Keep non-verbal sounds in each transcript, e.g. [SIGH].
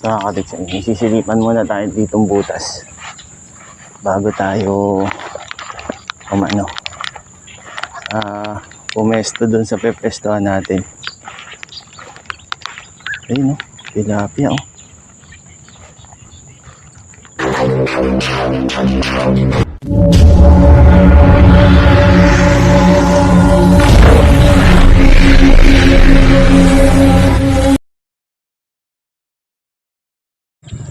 Sa katiksay, isisilipan muna tayo ditong butas. Bago tayo umano. Ah, pumesto dun sa pepestohan natin. Ayun, no? Tilapia, oh.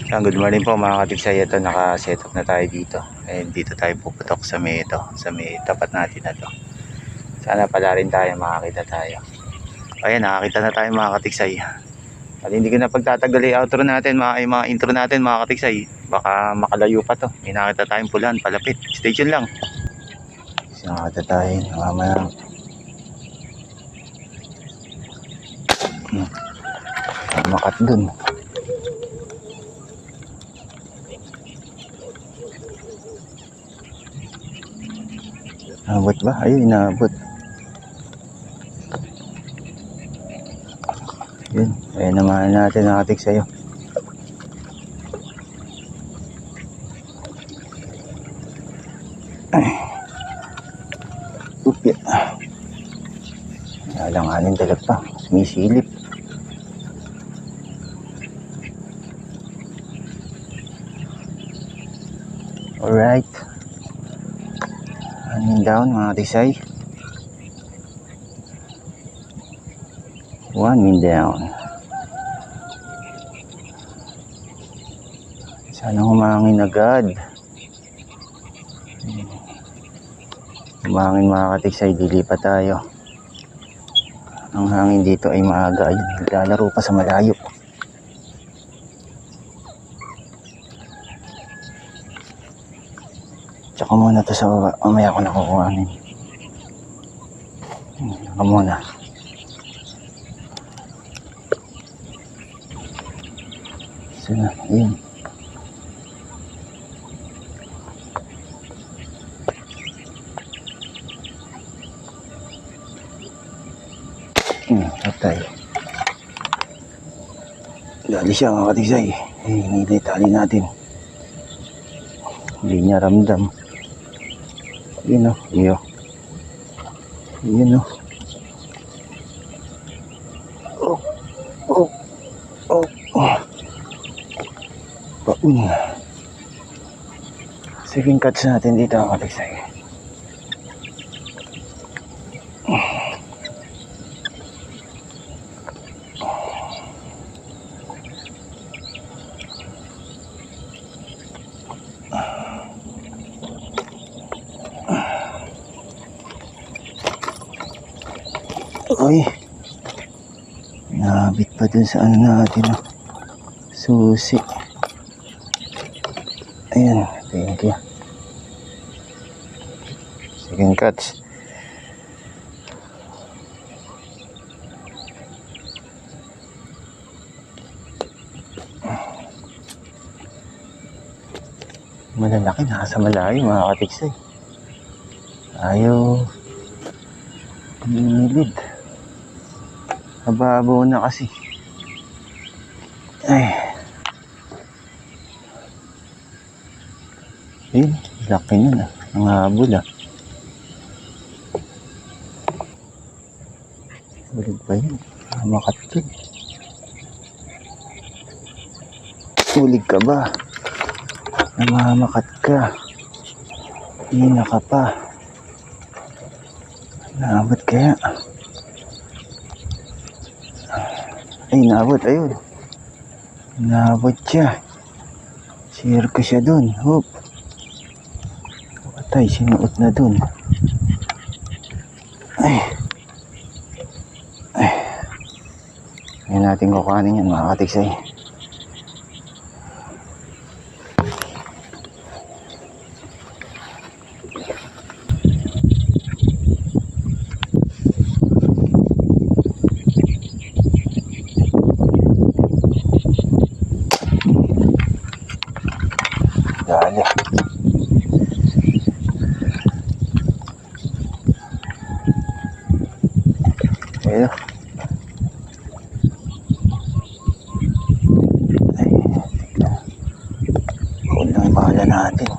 Yan, good morning po mga katiksay. Ito, naka-set up na tayo dito. And dito tayo puputok sa may ito. Sa may tapat natin na to. Sana pala rin tayo makakita tayo. Ayan, nakakita na tayo mga katiksay. At hindi ko na pagtatagal yung outro natin, mga, yung mga intro natin mga katiksay. Baka makalayo pa to. May nakita tayong pulan, palapit. Stay tuned lang. Kasi nakakita tayo. Mamaya. Hmm. Makat dun. Abot ba? Ayun, inaabot. Yun. Ayan naman natin nakatik sa'yo. Ay. Upya. Alanganin talaga pa. Sumisilip. Alright. Hangin down mga tisay. One min down. Sana humangin agad. Humangin mga katiksay, dilipat tayo. Ang hangin dito ay maaga. Ayun, naglalaro pa sa malayo. Tsaka muna to sa baba. Mamaya ko nakukuhanin. Hmm, Tsaka muna. Sana, yun. Hmm, patay. Dali siya mga katiksay. Eh, nilay tali natin. Hindi niya ramdam. Yun o, iyo. Yun o. Oh, oh, oh, oh. Baun. Second cuts natin dito mga katiksay. Dun sa ano natin. ah. Susi. Ayan. Thank you. Second cuts. Malalaki. Nasa malayo mga katiksay. Ayaw. Nilid. Mababaw na kasi. Ayun, laki nun ah. Ang habol ah. Ulig pa yun. Makatil. Ulig ka ba? Namamakat ka. Hina ka pa. Naabot kaya? Ay, naabot. Ayun. Naabot siya. Share ko siya dun. Hop. Patay, sinuot na dun. Ay. Ay. Ngayon natin kukuhanin yan, mga katiksay. Dali. Ayun. natin.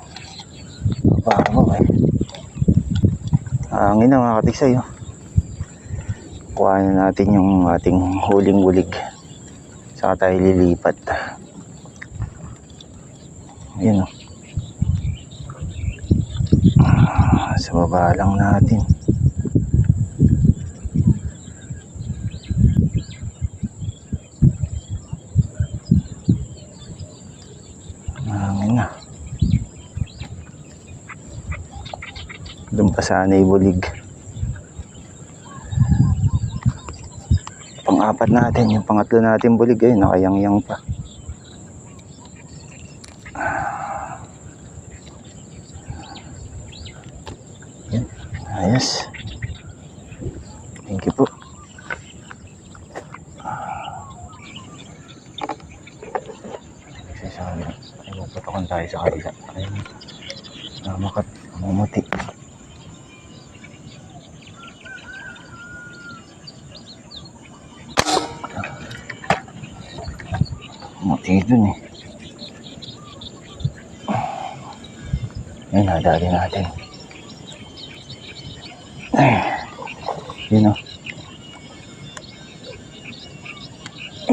Babaw eh. Katiksay. Oh. Kuha na natin yung ating huling wulig. Saka tayo lilipat. Ayun oh. Ah, sa baba lang natin. Hangin na. Doon pa sana ibulig. Pang-apat natin, yung pangatlo natin bulig ay nakayang-yang pa. Yan, ayos. Thank you po. Kasi sa kanila, ay puputokan tayo sa kanila. Ayun, namakat, mumuti. Muti dun eh. Ayun, nadali natin. Ay, yun o.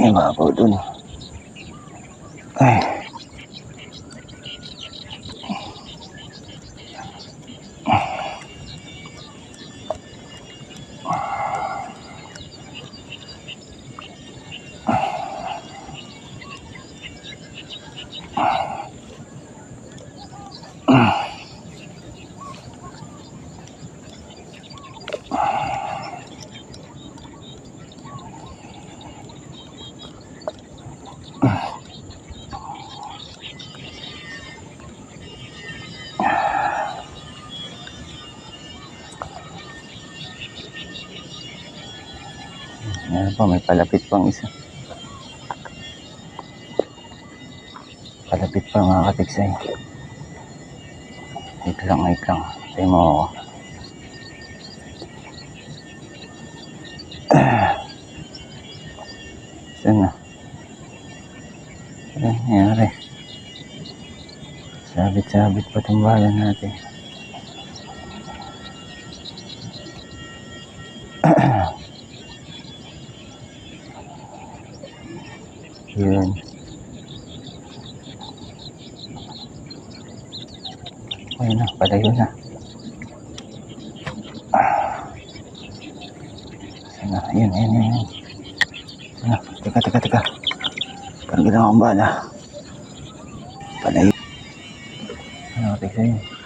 Ay, mabaw dun. Ay. Meron pa, may palapit pang isa. Palapit pa mga katiksay. Wait lang, wait lang. Tayo mo ako. [CLEARS THROAT] Saan na? Ano nangyari? Sabit-sabit pa itong natin. Yun. Ayun na, palayo na. Ah. Saan na? Ayun, ayun, ayun. ayun. Ano? Teka, teka, teka. Parang ginawa akong bala. Palayo. Ano, teka yun.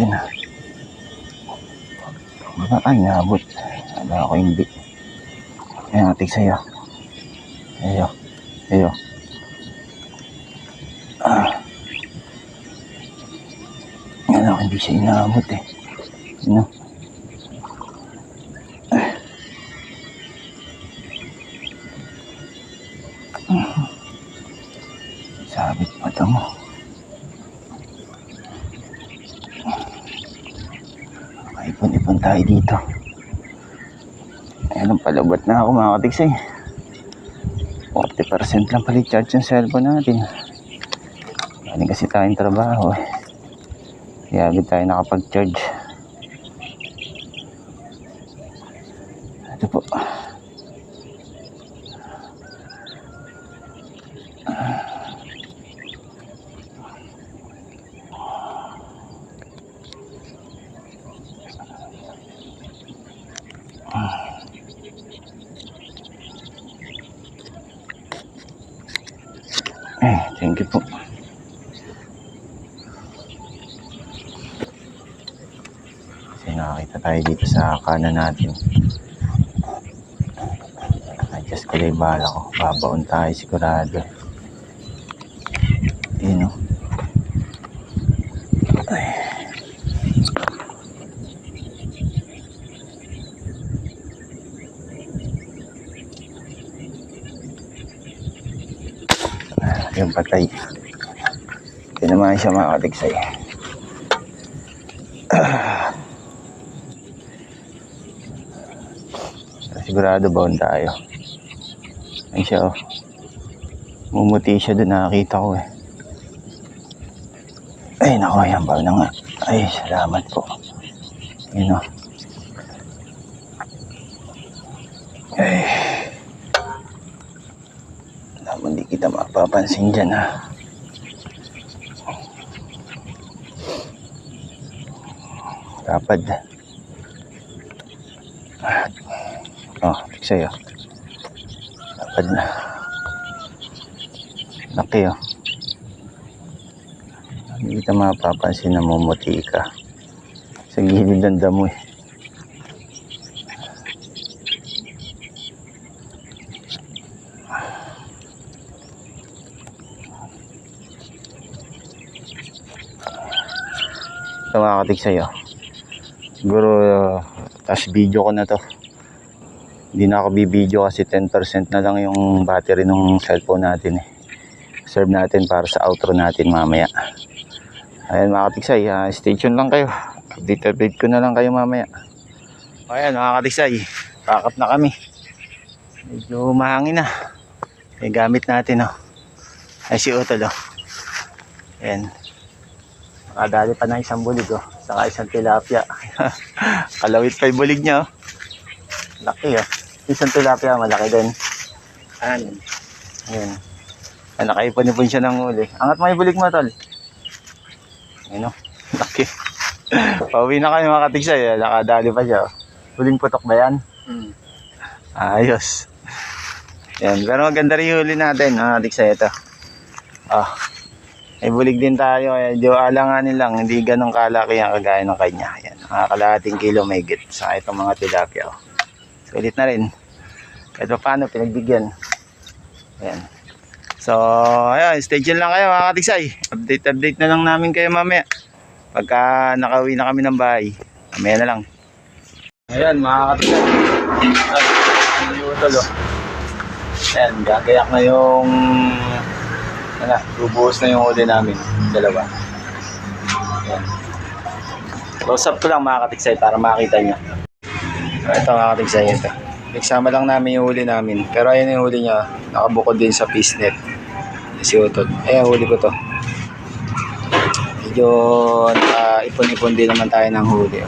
Yun ah. Baka ay. Wala ako hindi. Ayan, atik sa'yo. Ayo. Ayo. Ah. Yan ako, hindi siya inaabot eh. Ano? Sabit mga katiksay. 40% lang pala charge yung cellphone natin. Galing kasi tayong trabaho eh. Kaya agad tayo nakapag-charge. Ito po. Eh, thank you po. Kasi nakakita tayo dito sa kanan natin. Adjust ko lang yung bala ko. Babaon tayo sigurado. Yun o. Ay. Yung patay. Ito naman siya mga katiksay. sigurado bound tayo. Ayun siya oh. Mumuti siya doon nakakita ko eh. Ay nako, yan bound na nga. Ay, salamat po. Yun oh. Ay. Naman mapapansin dyan ha. Tapad. Ah. Oh, sa'yo. Tapad na. Laki oh. Hindi kita mapapansin na mumuti ka. Sa gilid ng damo eh. Mga katik sa'yo. Siguro, uh, video ko na to. Hindi na ako bibideo kasi 10% na lang yung battery ng cellphone natin eh. Serve natin para sa outro natin mamaya. Ayan mga katiksay, ah, stay tuned lang kayo. Update update ko na lang kayo mamaya. Ayan mga katiksay, kakap na kami. Medyo mahangin na. May gamit natin oh. Ay si Utol oh. Ayan. Nakadali pa ng isang bulig oh. Saka isang tilapia. [LAUGHS] Kalawit pa yung bulig niya oh. Laki oh. Isang tilapia malaki din. Ayan. Ayan. Ay, nakaipon-ipon siya ng huli. Angat mo yung bulig mo tol. Ayun oh. [LAUGHS] Laki. [LAUGHS] Pauwi na kayo mga katigsay. eh. Nakadali pa siya oh. Huling putok ba yan? Hmm. Ayos. Yan, pero maganda rin yung huli natin, mga katigsay ito. Ah. May bulig din tayo, kaya di alanganin lang, hindi ganun kalaki ang kagaya ng kanya. Yan, mga kalahating kilo may git sa itong mga tilapia. Oh. Sulit na rin. Kahit pa paano, pinagbigyan. Ayan. So, ayan, stay tuned lang kayo mga katigsay. Update, update na lang namin kayo mamaya. Pagka nakauwi na kami ng bahay. Mamaya na lang. Ayan, mga katigsay. Ay, ano yung tulo? Ayan, gagayak na yung ano, bubuhos na yung huli namin. Dalawa. Ayan. Close up ko lang mga katigsay para makita nyo. Ito mga katigsay, ito. Nagsama lang namin yung huli namin. Pero ayun yung huli niya, nakabukod din sa piece net. Si Utod. Ayan, huli ko to. Medyo uh, ipon-ipon din naman tayo ng huli.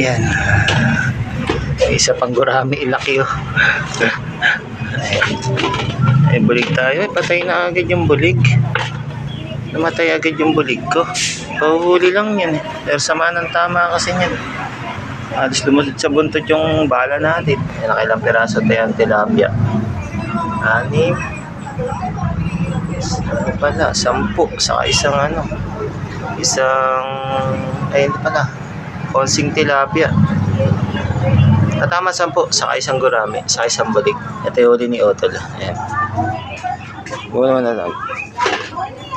Ayan. Isa pang gurami, ilaki oh. [LAUGHS] Ayan. Ay, bulig tayo. Eh, patay na agad yung bulig. Namatay agad yung bulig ko. Pahuhuli lang yan. Pero sama ng tama kasi yan. Alis lumusod sa buntot yung bala natin. Yan, nakailang piraso tayo ang tilapia. Anim. Ano pala? Sampu. Saka isang ano. Isang... Ayun pala. Konsing tilapia. Tatama sampu. Saka isang gurami. Saka isang bulig. Ito yung huli ni Otol. Ayan. Naman na lang.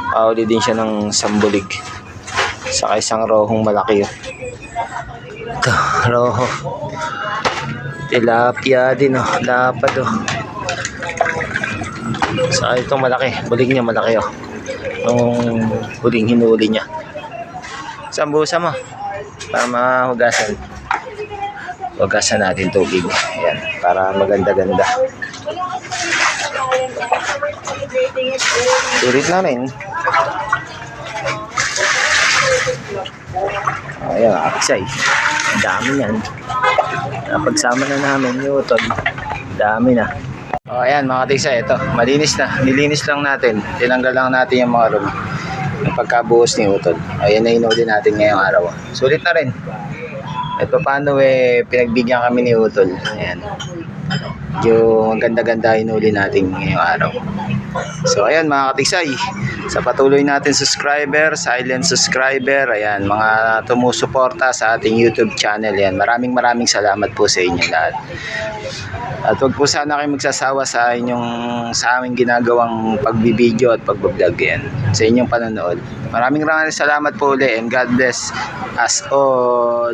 Pauli din siya ng sambulig. Saka isang rohong malaki yun. Ito, [LAUGHS] roho. Tilapia din oh. Lapad oh. Saka itong malaki. Bulig niya malaki oh. Yung huling hinuli niya. Saan busa mo? Para mahugasan. Hugasan natin tubig. Ayan. Para maganda-ganda. Sulit na rin. Ayan, aksay. Ang dami yan. Napagsama na namin yung utod. Dami na. O ayan mga katigsa, ito. Malinis na. Nilinis lang natin. Tinanggal lang natin yung mga room. Yung pagkabuhos ni utod. Ayan na inuli natin ngayong araw. Sulit na rin. At paano eh, pinagbigyan kami ni Utol. Ayan. Yung ganda-ganda hinuli natin ngayong araw. So ayan mga katiksay, sa patuloy natin subscriber, silent subscriber, ayan, mga tumusuporta sa ating YouTube channel, yan. Maraming maraming salamat po sa inyo lahat. At wag po sana kayo magsasawa sa inyong sa aming ginagawang pagbibideo at pagbablog yan sa inyong panonood. Maraming maraming salamat po ulit and God bless us all.